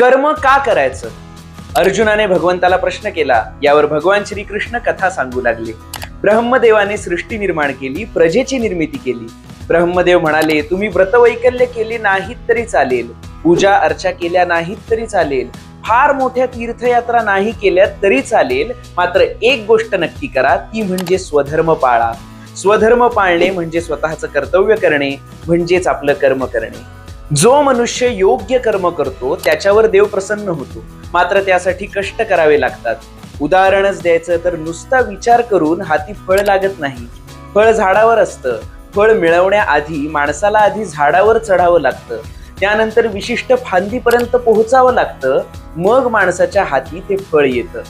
कर्म का करायचं? अर्जुनाने भगवंताला प्रश्न केला यावर भगवान श्रीकृष्ण कथा सांगू लागले. ब्रह्मदेवाने सृष्टी निर्माण केली प्रजेची निर्मिती केली. ब्रह्मदेव म्हणाले तुम्ही व्रतवैकल्य केले नाहीत तरी चालेल. पूजा अर्चा केल्या नाहीत तरी चालेल. फार मोठ्या तीर्थयात्रा नाही केल्या तरी चालेल. मात्र एक गोष्ट नक्की करा ती म्हणजे स्वधर्म पाळा. स्वधर्म पाळणे म्हणजे स्वतःचं कर्तव्य करणे म्हणजेच आपलं कर्म करणे. जो मनुष्य योग्य कर्म करतो त्याच्यावर देव प्रसन्न होतो. मात्र त्यासाठी कष्ट करावे लागतात. उदाहरणच द्यायचं तर नुसता विचार करून हाती फळ लागत नाही. फळ झाडावर असतं. फळ मिळवण्याआधी माणसाला आधी झाडावर चढावं लागतं. त्यानंतर विशिष्ट फांदीपर्यंत पोहोचावं लागतं. मग माणसाच्या हाती ते फळ येतं.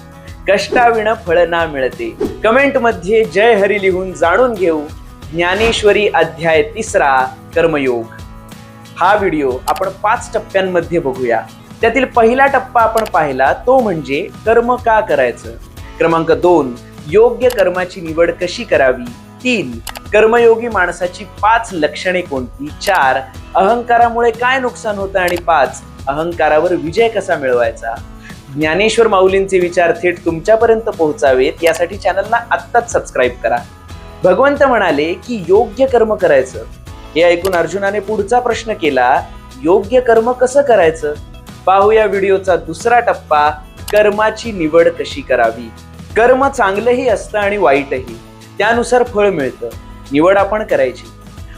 कष्टाविण फळ ना मिळते. कमेंटमध्ये जय हरी लिहून जाणून घेऊ. ज्ञानेश्वरी अध्याय तिसरा कर्मयोग. हा व्हिडिओ आपण पाच टप्प्यांमध्ये बघूया. त्यातील पहिला टप्पा आपण पाहिला तो म्हणजे कर्म का करायचं? क्रमांक दोन योग्य कर्माची निवड कशी करावी? तीन कर्मयोगी माणसाची पाच लक्षणे कोणती? चार अहंकारामुळे काय नुकसान होतं? आणि पाच अहंकारावर विजय कसा मिळवायचा? ज्ञानेश्वर माऊलींचे विचार थेट तुमच्यापर्यंत पोहोचावेत यासाठी चॅनलला आत्ताच सबस्क्राईब करा. भगवंत म्हणाले की योग्य कर्म करायचं. हे ऐकून अर्जुनाने पुढचा प्रश्न केला योग्य कर्म कसं करायचं? पाहूया व्हिडिओचा दुसरा टप्पा कर्माची निवड कशी करावी? कर्म चांगलंही असतं आणि वाईटही. त्यानुसार फळ मिळतं. निवड आपण करायची.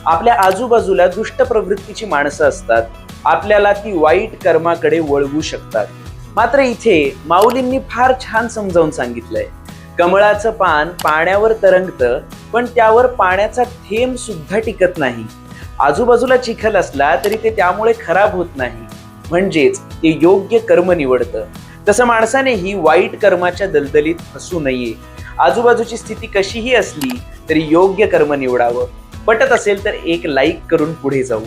आपल्या आजूबाजूला दुष्ट प्रवृत्तीची माणसं असतात. आपल्याला ती वाईट कर्माकडे वळवू शकतात. मात्र इथे माऊलींनी फार छान समजावून सांगितलंय. कमळाचं पान पाण्यावर तरंगतं पण त्यावर पाण्याचा थेंब सुद्धा टिकत नाही. आजूबाजूला चिखल असला तरी ते त्यामुळे खराब होत नाही. म्हणजेच ते योग्य कर्म निवडतं. तसं माणसानेही वाईट कर्माच्या दलदलीत फसू नये. आजूबाजूची स्थिती कशीही असली तरी योग्य कर्म निवडावं. पटत असेल तर एक लाईक करून पुढे जाऊ.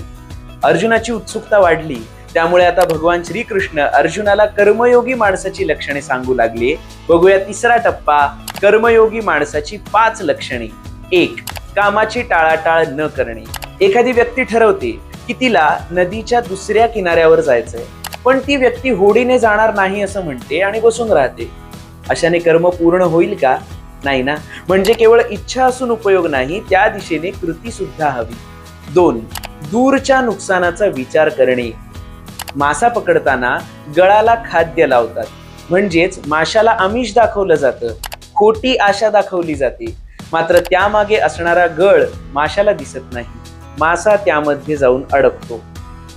अर्जुनाची उत्सुकता वाढली. त्यामुळे आता भगवान श्रीकृष्ण अर्जुनाला कर्मयोगी माणसाची लक्षणे सांगू लागले. बघूया तिसरा टप्पा कर्मयोगी माणसाची पाच लक्षणे. एक कामाची टाळाटाळ न करणे. एखादी व्यक्ती ठरवते की तिला नदीच्या दुसऱ्या किनाऱ्यावर जायचंय पण ती व्यक्ती होडीने जाणार नाही असं म्हणते आणि बसून राहते. अशाने कर्म पूर्ण होईल का? नाही ना. म्हणजे केवळ इच्छा असून उपयोग नाही त्या दिशेने कृती सुद्धा हवी. दोन दूरच्या नुकसानाचा विचार करणे. मासा पकडताना गळाला खाद्य लावतात. म्हणजेच माशाला आमिष दाखवलं जातं. खोटी आशा दाखवली जाते. मात्र त्यामागे असणारा गळ माशाला दिसत नाही. मासा त्यामध्ये जाऊन अडकतो.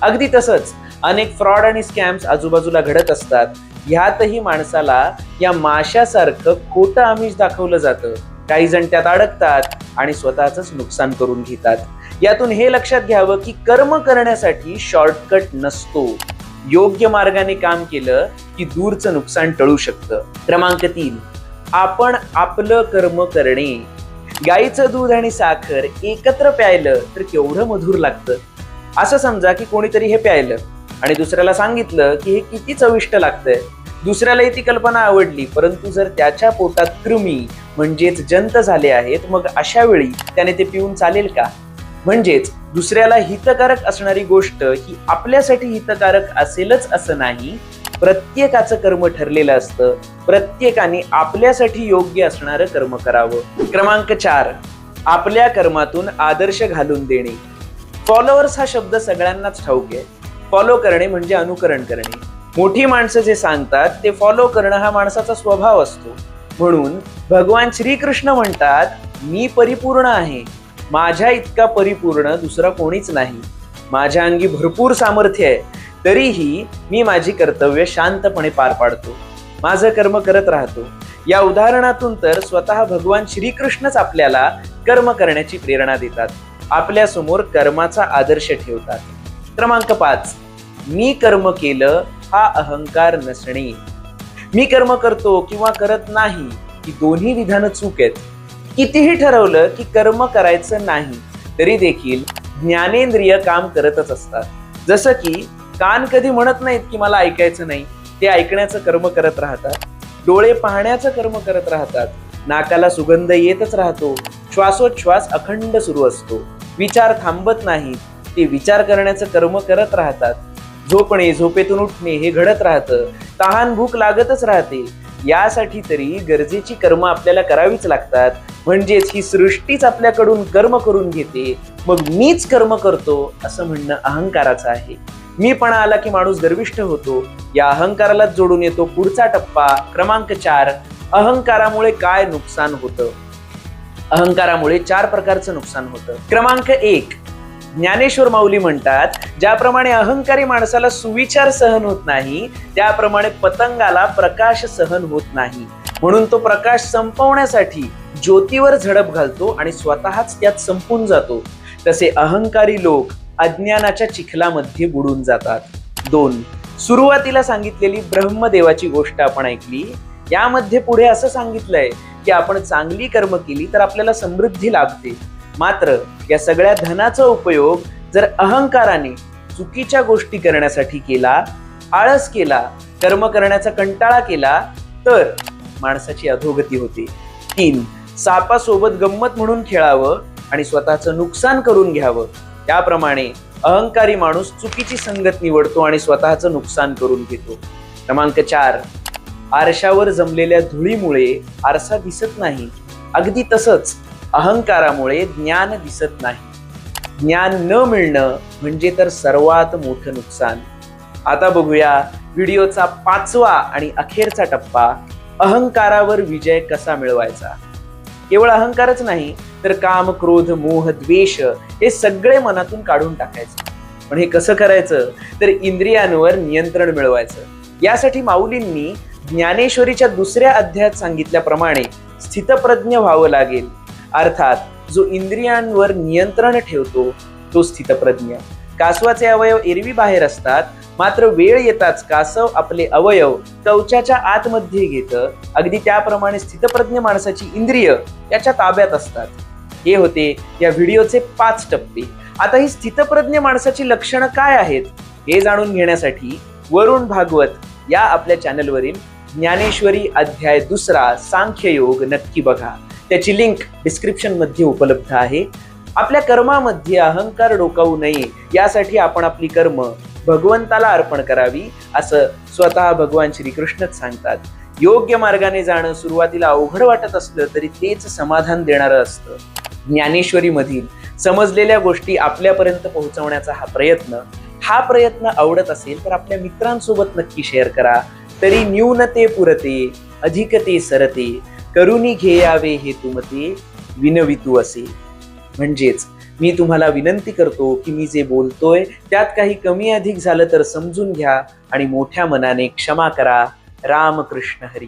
अगदी तसंच अनेक फ्रॉड आणि स्कॅम्स आजूबाजूला घडत असतात. ह्यातही माणसाला या माशासारखं खोटं आमिष दाखवलं जातं. काही जण त्यात अडकतात आणि स्वतःच नुकसान करून घेतात. यातून हे लक्षात घ्यावं की कर्म करण्यासाठी शॉर्टकट नसतो. योग्य मार्गाने काम केलं की दूरचं नुकसान टळू शकतं. क्रमांक तीन आपण आपलं कर्म करणे गाईचं दूध आणि साखर एकत्र प्यायलं तर केवढं मधुर लागतं? असं समजा की कोणीतरी हे प्यायलं आणि दुसऱ्याला सांगितलं की हे किती चविष्ट लागतंय. दुसऱ्यालाही ती कल्पना आवडली परंतु जर त्याच्या पोटात कृमी म्हणजेच जंत झाले आहेत मग अशा वेळी त्याने ते पिऊन चालेल का? म्हणजेच दुसऱ्याला हितकारक असणारी गोष्ट ही आपल्यासाठी हितकारक असेलच असं नाही प्रत्येकाचं कर्म ठरलेलं असतं. प्रत्येकाने आपल्यासाठी योग्य असणारं कर्म करावं. क्रमांक चार आपल्या कर्मातून आदर्श घालून देणे. फॉलोअर्स हा शब्द सगळ्यांनाच ठाऊक आहे. फॉलो करणे म्हणजे अनुकरण करणे. मोठी माणसं जे सांगतात ते फॉलो करणं हा माणसाचा स्वभाव असतो. म्हणून भगवान श्रीकृष्ण म्हणतात मी परिपूर्ण आहे. माझ्या इतका परिपूर्ण दुसरा कोणीच नाही. माझ्या अंगी भरपूर सामर्थ्य आहे. तरीही मी माझी कर्तव्य शांतपणे पार पाडतो. माझं कर्म करत राहतो. या उदाहरणातून तर स्वतः भगवान श्रीकृष्णच आपल्याला कर्म करण्याची प्रेरणा देतात. आपल्यासमोर कर्माचा आदर्श ठेवतात. क्रमांक पाच. मी कर्म केलं हा अहंकार नसणे. मी कर्म करतो किंवा करत नाही ही दोन्ही विधानं चूक आहेत. कितीही ठरवलं की कर्म करायचं नाही तरी देखील ज्ञानेंद्रिय काम करतच असतात. जसं की कान कधी म्हणत नाहीत की मला ऐकायचं नाही. ते ऐकण्याचं कर्म करत राहतात. डोळे पाहण्याचं कर्म करत राहतात. नाकाला सुगंध येतच राहतो. श्वासोच्छ्वास अखंड सुरू असतो. विचार थांबत नाहीत. ते विचार करण्याचं कर्म करत राहतात. झोपणे झोपेतून उठणे हे घडत राहतं. तहान भूक लागतच राहते. यासाठी तरी गरजेची कर्म आपल्याला करावीच लागतात. म्हणजेच ही सृष्टीच आपल्याकडून कर्म करून घेते. मग मीच कर्म करतो असं म्हणणं अहंकाराचं आहे. मीपणा आला की माणूस गर्विष्ठ होतो. या अहंकारालाच जोडून येतो पुढचा टप्पा क्रमांक चार अहंकारामुळे काय नुकसान होतं? अहंकारामुळे चार प्रकारचं नुकसान होतं. क्रमांक एक ज्ञानेश्वर माऊली म्हणतात ज्याप्रमाणे अहंकारी माणसाला सुविचार सहन होत नाही त्याप्रमाणे पतंगाला प्रकाश सहन होत नाही. म्हणून तो प्रकाश संपवण्यासाठी ज्योतीवर झडप घालतो आणि स्वतःच त्यात संपून जातो. तसे अहंकारी लोक अज्ञानाच्या चिखलामध्ये बुडून जातात. दोन सुरुवातीला सांगितलेली ब्रह्मदेवाची गोष्ट आपण ऐकली यामध्ये पुढे असं सांगितलंय की आपण चांगली कर्म केली तर आपल्याला समृद्धी लाभते. मात्र या सगळ्या धनाचा उपयोग जर अहंकाराने चुकीच्या गोष्टी करण्यासाठी केला आळस केला कर्म करण्याचा कंटाळा केला तर माणसाची अधोगती होते. तीन सापासोबत गंमत म्हणून खेळावं आणि स्वतःचं नुकसान करून घ्यावं. त्याप्रमाणे अहंकारी माणूस चुकीची संगत निवडतो आणि स्वतःचं नुकसान करून घेतो. क्रमांक चार आरशावर जमलेल्या धुळीमुळे आरसा दिसत नाही. अगदी तसंच अहंकारामुळे ज्ञान दिसत नाही. ज्ञान न मिळणं म्हणजे तर सर्वात मोठं नुकसान. आता बघूया व्हिडिओचा पाचवा आणि अखेरचा टप्पा अहंकारावर विजय कसा मिळवायचा? केवळ अहंकारच नाही तर काम क्रोध मोह द्वेष हे सगळे मनातून काढून टाकायचं. पण हे कसं करायचं? तर इंद्रियांवर नियंत्रण मिळवायचं. यासाठी माऊलींनी ज्ञानेश्वरीच्या दुसऱ्या अध्यायात सांगितल्याप्रमाणे स्थितप्रज्ञ व्हावं लागेल. अर्थात जो इंद्रियांवर नियंत्रण ठेवतो तो स्थितप्रज्ञ. कासवाचे अवयव एरवी बाहेर असतात मात्र वेळ येताच कासव आपले अवयव कवचाच्या आतमध्ये घेतं. अगदी त्याप्रमाणे स्थितप्रज्ञ माणसाची इंद्रिय त्याच्या ताब्यात असतात. हे होते या व्हिडिओचे पाच टप्पे. आता ही स्थितप्रज्ञ माणसाची लक्षणं काय आहेत हे जाणून घेण्यासाठी वरुण भागवत या आपल्या चॅनलवरील ज्ञानेश्वरी अध्याय दुसरा सांख्ययोग नक्की बघा. त्याची लिंक डिस्क्रिप्शनमध्ये उपलब्ध आहे. आपल्या कर्मामध्ये अहंकार डोकावू नये. यासाठी आपण आपली कर्म भगवंताला अर्पण करावी असं स्वतः भगवान श्रीकृष्णच सांगतात. योग्य मार्गाने जाणं सुरुवातीला अवघड वाटत असलं तरी तेच समाधान देणारं असतं. ज्ञानेश्वरी मधील समजलेल्या गोष्टी आपल्यापर्यंत पोहोचवण्याचा हा प्रयत्न हा प्रयत्न आवडत असेल तर आपल्या मित्रांसोबत नक्की शेअर करा. तरी न्यूनते पुरते अधिकते सरते करुणी घेयावे हे तुमते विनवितू असे. म्हणजेच मी तुम्हाला विनंती करतो की मी जे बोलतोय त्यात काही कमी अधिक झालं तर समजून घ्या आणि मोठ्या मनाने क्षमा करा. रामकृष्ण हरी.